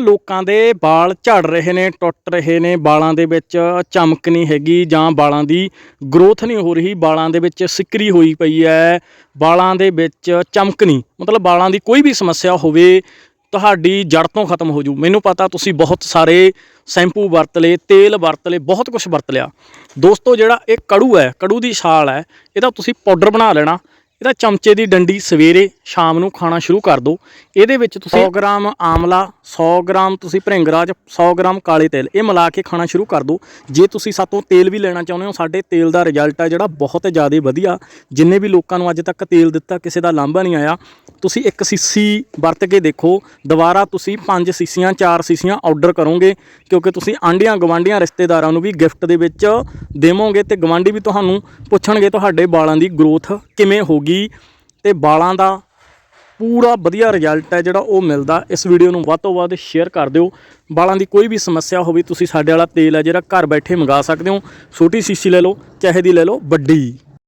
ਲੋਕਾਂ ਦੇ ਵਾਲ ਝੜ ਰਹੇ ਨੇ, ਟੁੱਟ ਰਹੇ ਨੇ ਵਾਲਾਂ ਦੇ ਵਿੱਚ ਚਮਕ ਨਹੀਂ ਹੈਗੀ ਜਾਂ ਵਾਲਾਂ ਦੀ ਗਰੋਥ ਨਹੀਂ ਹੋ ਰਹੀ ਵਾਲਾਂ ਦੇ ਵਿੱਚ ਸਿੱਕਰੀ ਹੋਈ ਪਈ ਹੈ ਵਾਲਾਂ ਦੇ ਵਿੱਚ ਚਮਕ ਨਹੀਂ। ਮਤਲਬ ਵਾਲਾਂ ਦੀ ਕੋਈ ਵੀ ਸਮੱਸਿਆ ਹੋਵੇ, ਤੁਹਾਡੀ ਜੜ ਤੋਂ ਖਤਮ ਹੋ ਜੂ। ਮੈਨੂੰ ਪਤਾ ਤੁਸੀਂ ਬਹੁਤ ਸਾਰੇ ਸ਼ੈਂਪੂ ਵਰਤ ਲਏ, ਤੇਲ ਵਰਤ ਲਏ, ਬਹੁਤ ਕੁਝ ਵਰਤ ਲਿਆ। ਦੋਸਤੋ ਜਿਹੜਾ ਇਹ ਕੜੂ ਹੈ, ਕੜੂ ਦੀ ਛਾਲ ਹੈ, ਇਹਦਾ ਤੁਸੀਂ ਪਾਊਡਰ ਬਣਾ ਲੈਣਾ। ਇਹਦਾ ਚਮਚੇ ਦੀ ਡੰਡੀ ਸਵੇਰੇ ਸ਼ਾਮ ਨੂੰ ਖਾਣਾ ਸ਼ੁਰੂ ਕਰ ਦਿਓ। ਇਹਦੇ ਵਿੱਚ ਤੁਸੀਂ 100 ਗ੍ਰਾਮ ਆਮਲਾ 100 ਗ੍ਰਾਮ ਤੁਸੀਂ ਭ੍ਰਿੰਗਰਾਜ 100 ਗ੍ਰਾਮ ਕਾਲੇ ਤੇਲ, ਇਹ ਮਿਲਾ ਕੇ ਖਾਣਾ ਸ਼ੁਰੂ ਕਰ ਦਿਓ। ਜੇ ਤੁਸੀਂ ਸਾਤੋਂ ਤੇਲ ਵੀ ਲੈਣਾ ਚਾਹੁੰਦੇ ਹੋ, ਸਾਡੇ ਤੇਲ ਦਾ ਰਿਜ਼ਲਟ ਆ ਜਿਹੜਾ ਬਹੁਤ ਜ਼ਿਆਦਾ ਵਧੀਆ। ਜਿੰਨੇ ਵੀ ਲੋਕਾਂ ਨੂੰ ਅੱਜ ਤੱਕ ਤੇਲ ਦਿੱਤਾ, ਕਿਸੇ ਦਾ ਲਾਂਭਾ ਨਹੀਂ ਆਇਆ, ਤੁਸੀਂ ਇੱਕ ਸੀਸੀ ਵਰਤ ਕੇ ਦੇਖੋ। ਦੁਬਾਰਾ ਤੁਸੀਂ ਪੰਜ ਸੀਸੀਆਂ, ਚਾਰ ਸੀਸੀਆਂ ਆਰਡਰ ਕਰੋਗੇ, ਕਿਉਂਕਿ ਤੁਸੀਂ ਆਂਡੀਆਂ ਗਵਾਂਡੀਆਂ ਰਿਸ਼ਤੇਦਾਰਾਂ ਨੂੰ ਵੀ ਗਿਫਟ ਦੇ ਵਿੱਚ ਦੇਵੋਗੇ ਤੇ ਗਵਾਂਡੀ ਵੀ ਤੁਹਾਨੂੰ ਪੁੱਛਣਗੇ ਤੁਹਾਡੇ ਵਾਲਾਂ ਦੀ ਗਰੋਥ ਕਿਵੇਂ ਹੋਗੀ ਤੇ ਵਾਲਾਂ ਦਾ ਪੂਰਾ ਵਧੀਆ ਰਿਜ਼ਲਟ ਹੈ ਜਿਹੜਾ ਉਹ ਮਿਲਦਾ। ਇਸ ਵੀਡੀਓ ਨੂੰ ਵੱਧ ਤੋਂ ਵੱਧ ਸ਼ੇਅਰ ਕਰ ਦਿਓ। ਵਾਲਾਂ ਦੀ ਕੋਈ ਵੀ ਸਮੱਸਿਆ ਹੋਵੇ, ਤੁਸੀਂ ਸਾਡੇ ਵਾਲਾ ਤੇਲ ਹੈ ਜਿਹੜਾ ਘਰ ਬੈਠੇ ਮੰਗਾ ਸਕਦੇ ਹੋ। ਛੋਟੀ ਸ਼ੀਸ਼ੀ ਲੈ ਲਓ ਚਾਹੇ ਦੀ ਲੈ ਲਓ, ਵੱਡੀ।